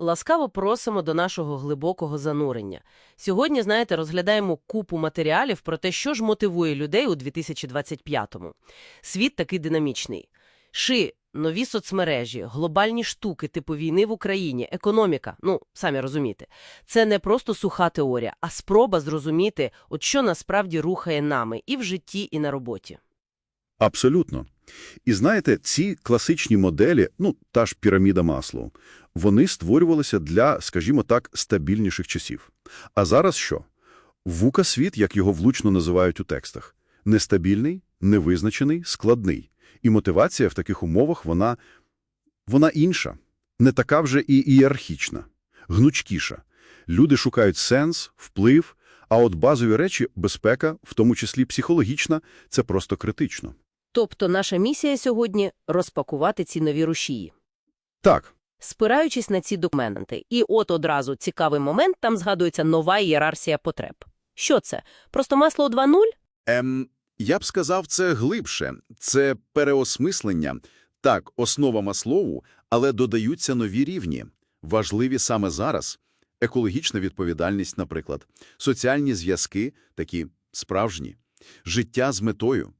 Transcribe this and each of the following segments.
Ласкаво просимо до нашого глибокого занурення. Сьогодні, знаєте, розглядаємо купу матеріалів про те, що ж мотивує людей у 2025-му. Світ такий динамічний. Ши, нові соцмережі, глобальні штуки типу війни в Україні, економіка, ну, самі розумієте. Це не просто суха теорія, а спроба зрозуміти, от що насправді рухає нами і в житті, і на роботі. Абсолютно. І знаєте, ці класичні моделі, ну, та ж піраміда Маслоу, вони створювалися для, скажімо так, стабільніших часів. А зараз що? Вука-світ, як його влучно називають у текстах. Нестабільний, невизначений, складний. І мотивація в таких умовах, вона, вона інша. Не така вже і ієрархічна, гнучкіша. Люди шукають сенс, вплив, а от базові речі, безпека, в тому числі психологічна, це просто критично. Тобто наша місія сьогодні – розпакувати ці нові рушії. Так, Спираючись на ці документи. І от одразу цікавий момент, там згадується нова ієрархія потреб. Що це? Просто масло 2.0? Ем, я б сказав, це глибше. Це переосмислення. Так, основа Маслову, але додаються нові рівні. Важливі саме зараз. Екологічна відповідальність, наприклад. Соціальні зв'язки, такі справжні. Життя з метою.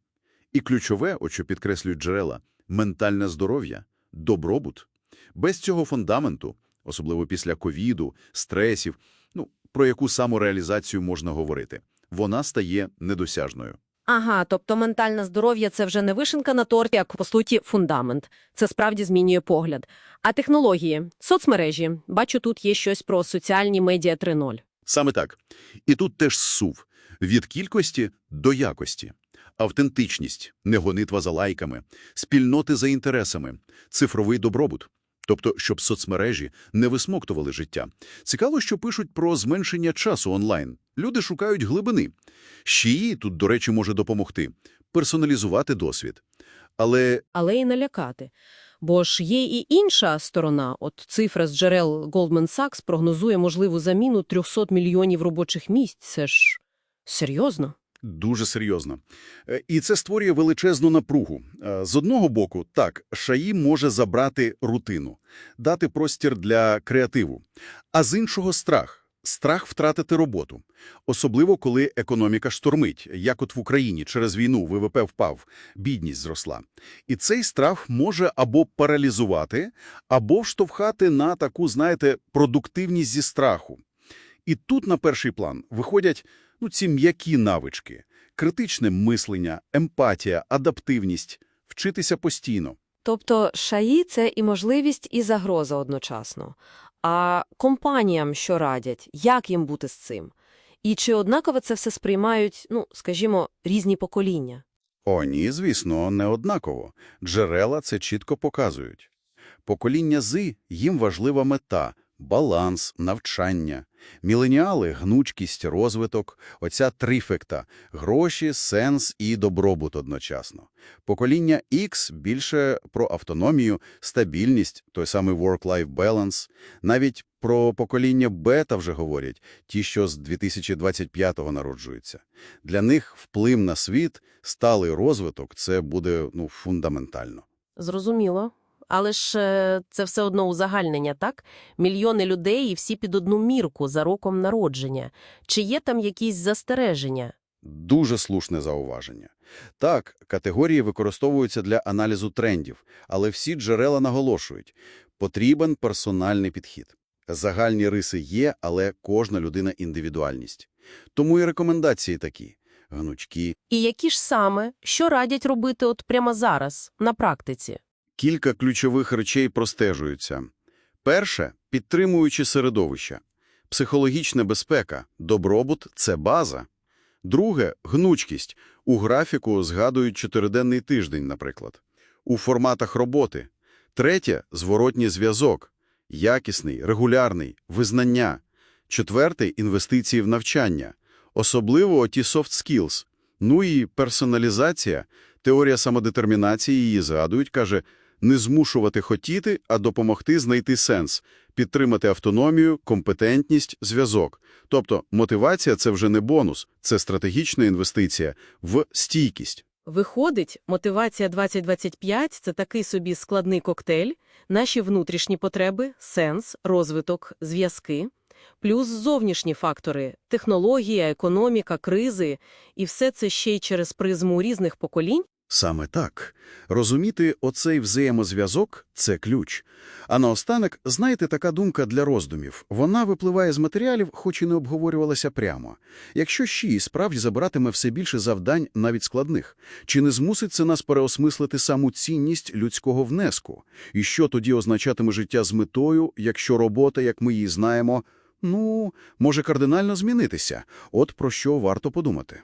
І ключове, от що підкреслюють джерела, ментальне здоров'я, добробут. Без цього фундаменту, особливо після ковіду, стресів, ну, про яку самореалізацію можна говорити, вона стає недосяжною. Ага, тобто ментальне здоров'я – це вже не вишенка на торті, як, по суті, фундамент. Це справді змінює погляд. А технології, соцмережі. Бачу, тут є щось про соціальні медіа 3.0. Саме так. І тут теж сув. Від кількості до якості. Автентичність, не гонитва за лайками, спільноти за інтересами, цифровий добробут. Тобто, щоб соцмережі не висмоктували життя. Цікаво, що пишуть про зменшення часу онлайн. Люди шукають глибини. Шиї тут, до речі, може допомогти. Персоналізувати досвід. Але Але і налякати. Бо ж є і інша сторона. От цифра з джерел Goldman Sachs прогнозує можливу заміну 300 мільйонів робочих місць. Це ж серйозно? Дуже серйозно. Е, І це створює величезну напругу. Е, З одного боку, так, шаї може забрати рутину, дати простір для креативу. А з іншого – страх. Страх втратити роботу. Особливо, коли економіка штормить, як от в Україні через війну ВВП впав, бідність зросла. І цей страх може або паралізувати, або штовхати на таку, знаєте, продуктивність зі страху. І тут на перший план виходять ну, ці м'які навички, критичне мислення, емпатія, адаптивність, вчитися постійно. Тобто шаї – це і можливість, і загроза одночасно. А компаніям що радять? Як їм бути з цим? І чи однаково це все сприймають, ну, скажімо, різні покоління? О, ні, звісно, не однаково. Джерела це чітко показують. Покоління З – їм важлива мета, баланс, навчання. Міленіали – гнучкість, розвиток, оця трифекта – гроші, сенс і добробут одночасно. Покоління X – більше про автономію, стабільність, той самий work-life balance. Навіть про покоління бета вже говорять, ті, що з 2025-го народжуються. Для них вплив на світ, сталий розвиток – це буде ну, фундаментально. Зрозуміло. Але ж е, це все одно узагальнення, так? Мільйони людей і всі під одну мірку за роком народження. Чи є там якісь застереження? Дуже слушне зауваження. Так, категорії використовуються для аналізу трендів, але всі джерела наголошують – потрібен персональний підхід. Загальні риси є, але кожна людина – індивідуальність. Тому і рекомендації такі – гнучкі, І які ж саме, що радять робити от прямо зараз, на практиці? Кілька ключових речей простежуються. Перше – підтримуючи середовище. Психологічна безпека, добробут – це база. Друге – гнучкість. У графіку згадують чотириденний тиждень, наприклад. У форматах роботи. Третє – зворотній зв'язок. Якісний, регулярний, визнання. Четверте – інвестиції в навчання. Особливо ті soft skills. Ну і персоналізація. Теорія самодетермінації її згадують, каже, не змушувати хотіти, а допомогти знайти сенс, підтримати автономію, компетентність, зв'язок. Тобто мотивація – це вже не бонус, це стратегічна інвестиція в стійкість. Виходить, мотивація 2025 – це такий собі складний коктейль, наші внутрішні потреби, сенс, розвиток, зв'язки, плюс зовнішні фактори – технологія, економіка, кризи, і все це ще й через призму різних поколінь. Саме так. Розуміти оцей взаємозв'язок – це ключ. А наостанок, знаєте, така думка для роздумів. Вона випливає з матеріалів, хоч і не обговорювалася прямо. Якщо ЩІ справді забиратиме все більше завдань, навіть складних, чи не змусить це нас переосмислити саму цінність людського внеску? І що тоді означатиме життя з метою, якщо робота, як ми її знаємо, ну, може кардинально змінитися? От про що варто подумати.